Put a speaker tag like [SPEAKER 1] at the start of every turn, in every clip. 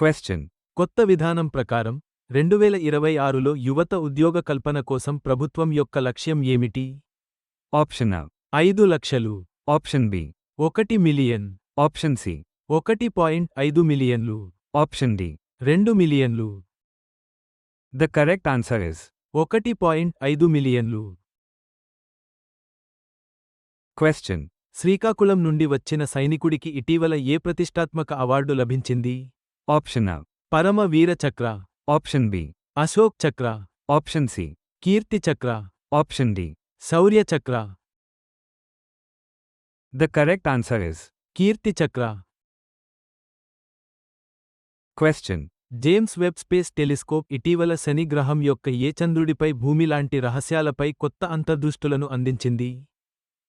[SPEAKER 1] Question.
[SPEAKER 2] కొత్త విధానం ప్రకారం రెండువేల ఇరవై ఆరులో యువత ఉద్యోగ కల్పన కోసం ప్రభుత్వం యొక్క లక్ష్యం ఏమిటి
[SPEAKER 1] A.
[SPEAKER 2] ఐదు లక్షలు
[SPEAKER 1] Option B.
[SPEAKER 2] ఒకటి మిలియన్
[SPEAKER 1] Option C.
[SPEAKER 2] ఒకటి పాయింట్ ఐదు మిలియన్లు
[SPEAKER 1] Option D.
[SPEAKER 2] రెండు మిలియన్లు
[SPEAKER 1] The correct answer is
[SPEAKER 2] ఒకటి పాయింట్ ఐదు మిలియన్లు
[SPEAKER 1] Question.
[SPEAKER 2] శ్రీకాకుళం నుండి వచ్చిన సైనికుడికి ఇటీవల ఏ ప్రతిష్టాత్మక అవార్డు లభించింది
[SPEAKER 1] Option A.
[SPEAKER 2] Param Vir Chakra
[SPEAKER 1] Option B.
[SPEAKER 2] Ashok Chakra
[SPEAKER 1] Option C.
[SPEAKER 2] Kirti Chakra
[SPEAKER 1] Option D.
[SPEAKER 2] Shaurya Chakra
[SPEAKER 1] The correct answer is
[SPEAKER 2] Kirti Chakra
[SPEAKER 1] Question.
[SPEAKER 2] James Webb space telescope ఇటీవల శని గ్రహం యొక్క ఏ చంద్రుడిపై భూమి లాంటి రహస్యాలపై కొత్త అంతర్దృష్టులను అందించింది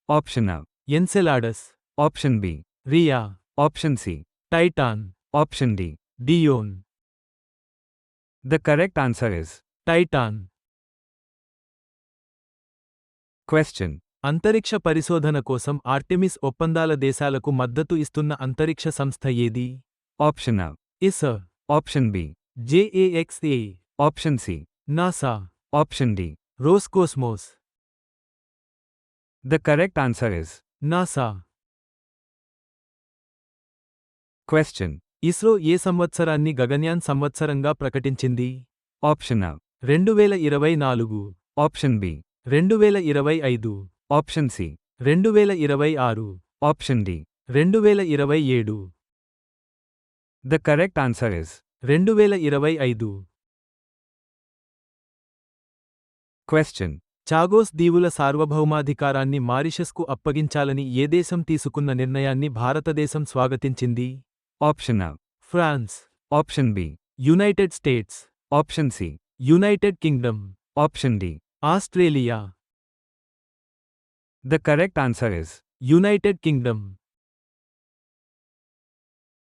[SPEAKER 1] Option A.
[SPEAKER 2] Enceladus
[SPEAKER 1] Option B.
[SPEAKER 2] Rhea
[SPEAKER 1] Option C.
[SPEAKER 2] Titan
[SPEAKER 1] Option D.
[SPEAKER 2] Dione
[SPEAKER 1] The correct answer is
[SPEAKER 2] Titan
[SPEAKER 1] Question.
[SPEAKER 2] అంతరిక్ష పరిశోధన కోసం ఆర్టెమిస్ ఒప్పందాల దేశాలకు మద్దతు ఇస్తున్న అంతరిక్ష సంస్థ ఏది
[SPEAKER 1] Option A.
[SPEAKER 2] ఇస్
[SPEAKER 1] Option B.
[SPEAKER 2] JAXA
[SPEAKER 1] Option C.
[SPEAKER 2] NASA
[SPEAKER 1] Option D.
[SPEAKER 2] Roscosmos
[SPEAKER 1] The correct answer is
[SPEAKER 2] NASA
[SPEAKER 1] Question.
[SPEAKER 2] ISRO ఏ సంవత్సరాన్ని గగన్యాన్ సంవత్సరంగా ప్రకటించింది
[SPEAKER 1] Option A.
[SPEAKER 2] రెండువేల ఇరవై నాలుగు
[SPEAKER 1] Option B.
[SPEAKER 2] రెండువేల ఇరవై ఐదు
[SPEAKER 1] Option C.
[SPEAKER 2] రెండువేల ఇరవై ఆరు
[SPEAKER 1] Option D.
[SPEAKER 2] రెండువేల ఇరవై ఏడు
[SPEAKER 1] The correct answer is
[SPEAKER 2] రెండువేల ఇరవై ఐదు
[SPEAKER 1] Question.
[SPEAKER 2] చాగోస్ దీవుల సార్వభౌమాధికారాన్ని మారిషస్కు అప్పగించాలని ఏ దేశం తీసుకున్న నిర్ణయాన్ని భారతదేశం స్వాగతించింది
[SPEAKER 1] Option A.
[SPEAKER 2] France
[SPEAKER 1] Option B.
[SPEAKER 2] United States
[SPEAKER 1] Option C.
[SPEAKER 2] United Kingdom
[SPEAKER 1] Option D.
[SPEAKER 2] Australia
[SPEAKER 1] The correct answer is
[SPEAKER 2] United Kingdom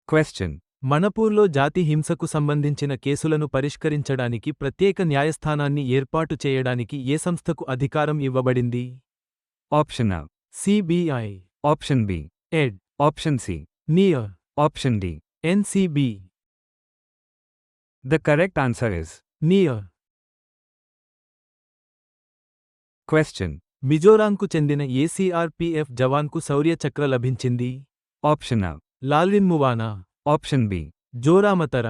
[SPEAKER 1] Question.
[SPEAKER 2] మణపూర్లో జాతి హింసకు సంబంధించిన కేసులను పరిష్కరించడానికి ప్రత్యేక న్యాయస్థానాన్ని ఏర్పాటు చేయడానికి ఏ సంస్థకు అధికారం ఇవ్వబడింది
[SPEAKER 1] Option A.
[SPEAKER 2] CBI
[SPEAKER 1] Option B.
[SPEAKER 2] ED
[SPEAKER 1] Option C.
[SPEAKER 2] NIA
[SPEAKER 1] Option D.
[SPEAKER 2] NCB
[SPEAKER 1] The correct answer is
[SPEAKER 2] NIA
[SPEAKER 1] Question.
[SPEAKER 2] మిజోరాంకు చెందిన ఏసీఆర్పీఎఫ్ జవాన్కు శౌర్య చక్ర లభించింది
[SPEAKER 1] Option A.
[SPEAKER 2] Lalrinmuana
[SPEAKER 1] Option B.
[SPEAKER 2] Zoramthara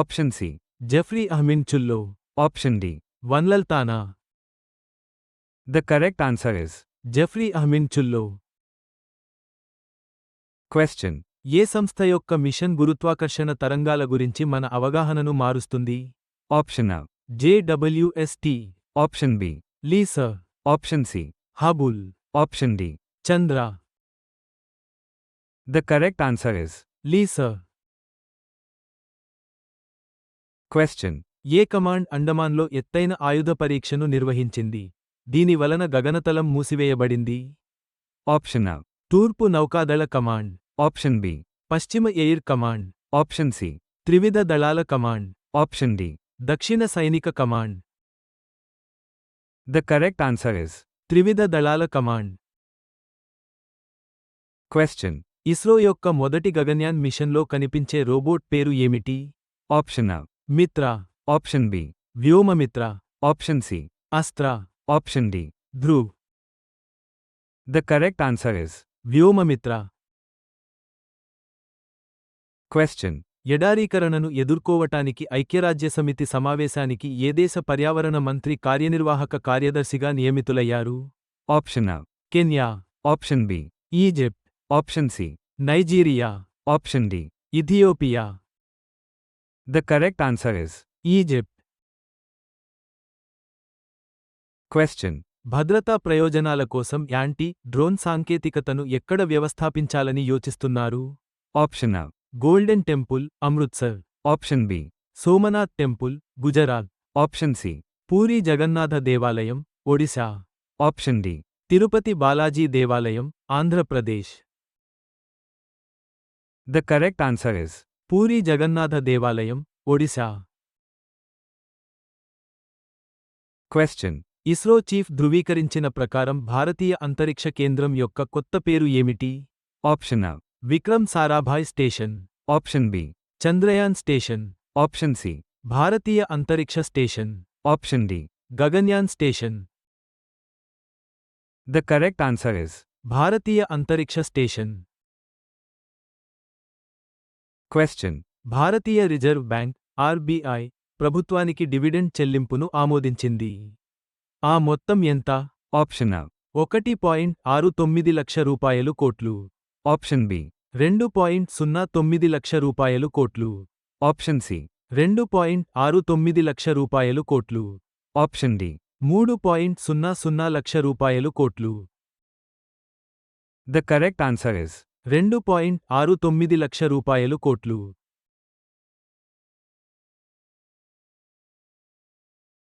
[SPEAKER 1] Option C.
[SPEAKER 2] Jeffrey Ahmin Chullo
[SPEAKER 1] Option D.
[SPEAKER 2] Vanlalthana
[SPEAKER 1] The correct answer is
[SPEAKER 2] Jeffrey Ahmin Chullo
[SPEAKER 1] Question.
[SPEAKER 2] ఏ సంస్థ యొక్క machine గురుత్వాకర్షణ తరంగాల గురించి మన అవగాహనను మారుస్తుంది
[SPEAKER 1] Option A.
[SPEAKER 2] JWST
[SPEAKER 1] Option B.
[SPEAKER 2] NISAR
[SPEAKER 1] Option C.
[SPEAKER 2] Hubble
[SPEAKER 1] Option D.
[SPEAKER 2] Chandra
[SPEAKER 1] The correct answer is
[SPEAKER 2] NISAR
[SPEAKER 1] Question.
[SPEAKER 2] ఏ కమాండ్ అండమాన్లో ఎత్తైన ఆయుధ పరీక్షను నిర్వహించింది దీని వలన గగనతలం మూసివేయబడింది
[SPEAKER 1] Option A.
[SPEAKER 2] తూర్పు నౌకాదళ కమాండ్
[SPEAKER 1] ఆప్షన్ బి
[SPEAKER 2] పశ్చిమ ఎయిర్ కమాండ్.
[SPEAKER 1] ఆప్షన్ సి
[SPEAKER 2] త్రివిధ దళాల కమాండ్.
[SPEAKER 1] ఆప్షన్ డి
[SPEAKER 2] దక్షిణ సైనిక command.
[SPEAKER 1] The correct answer is
[SPEAKER 2] త్రివిధ దళాల కమాండ్.
[SPEAKER 1] క్వశ్చన్
[SPEAKER 2] ఇస్రో యొక్క మొదటి గగన్యాన్ మిషన్లో కనిపించే రోబోట్ పేరు ఏమిటి?
[SPEAKER 1] Option A
[SPEAKER 2] Mitra.
[SPEAKER 1] Option B
[SPEAKER 2] Vyommitra.
[SPEAKER 1] Option C
[SPEAKER 2] Astra.
[SPEAKER 1] Option D
[SPEAKER 2] Dhruv.
[SPEAKER 1] The correct answer is
[SPEAKER 2] Vyommitra.
[SPEAKER 1] Question.
[SPEAKER 2] ఎడారీకరణను ఎదుర్కోవటానికి ఐక్యరాజ్యసమితి సమావేశానికి ఏ దేశ పర్యావరణ మంత్రి కార్యనిర్వాహక కార్యదర్శిగా నియమితులయ్యారు
[SPEAKER 1] Option A.
[SPEAKER 2] Kenya
[SPEAKER 1] Option B.
[SPEAKER 2] Egypt
[SPEAKER 1] Option C.
[SPEAKER 2] Nigeria
[SPEAKER 1] Option D.
[SPEAKER 2] Ethiopia
[SPEAKER 1] The correct answer is
[SPEAKER 2] Egypt
[SPEAKER 1] Question.
[SPEAKER 2] భద్రతా ప్రయోజనాల కోసం యాంటీ డ్రోన్ సాంకేతికతను ఎక్కడ వ్యవస్థాపించాలని యోచిస్తున్నారు
[SPEAKER 1] Option A.
[SPEAKER 2] Golden temple Amritsar
[SPEAKER 1] Option B.
[SPEAKER 2] Somnath temple Gujarat
[SPEAKER 1] Option C.
[SPEAKER 2] Puri Jagannath దేవాలయం Odisha
[SPEAKER 1] Option D.
[SPEAKER 2] Tirupati Balaji దేవాలయం Andhra Pradesh
[SPEAKER 1] The correct answer is
[SPEAKER 2] Puri Jagannath దేవాలయం ఒడిశా
[SPEAKER 1] Question.
[SPEAKER 2] ఇస్రో చీఫ్ ధృవీకరించిన ప్రకారం భారతీయ అంతరిక్ష కేంద్రం యొక్క కొత్త పేరు ఏమిటి
[SPEAKER 1] Option A.
[SPEAKER 2] Vikram Sarabhai station
[SPEAKER 1] Option B.
[SPEAKER 2] Chandrayaan station
[SPEAKER 1] Option C.
[SPEAKER 2] Bharatiya Antariksh station
[SPEAKER 1] Option D.
[SPEAKER 2] Gaganyaan station
[SPEAKER 1] The correct answer is
[SPEAKER 2] Bharatiya Antariksh station
[SPEAKER 1] Question.
[SPEAKER 2] Bharatiya reserve bank RBI ప్రభుత్వానికి డివిడెండ్ చెల్లింపును ఆమోదించింది ఆ మొత్తం ఎంత
[SPEAKER 1] A.
[SPEAKER 2] ఒకటి point ఆరు తొమ్మిది లక్ష రూపాయలు కోట్లు
[SPEAKER 1] Option B.
[SPEAKER 2] రెండు పాయింట్ సున్నా తొమ్మిది లక్ష రూపాయలు కోట్లు.
[SPEAKER 1] Option C.
[SPEAKER 2] రెండు పాయింట్ ఆరు తొమ్మిది లక్ష రూపాయలు కోట్లు.
[SPEAKER 1] Option D.
[SPEAKER 2] మూడు పాయింట్ సున్నా సున్నా లక్ష రూపాయలు కోట్లు.
[SPEAKER 1] The correct answer is
[SPEAKER 2] రెండు పాయింట్ ఆరు తొమ్మిది లక్ష రూపాయలు కోట్లు.